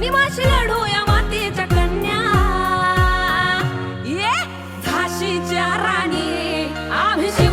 निवाशी लढूया मातीच्या कन्या. ये झाशीच्या राणी अभिषेक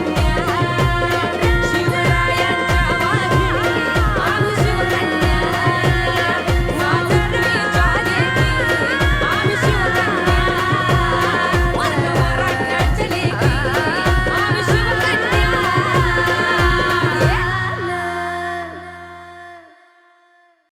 one.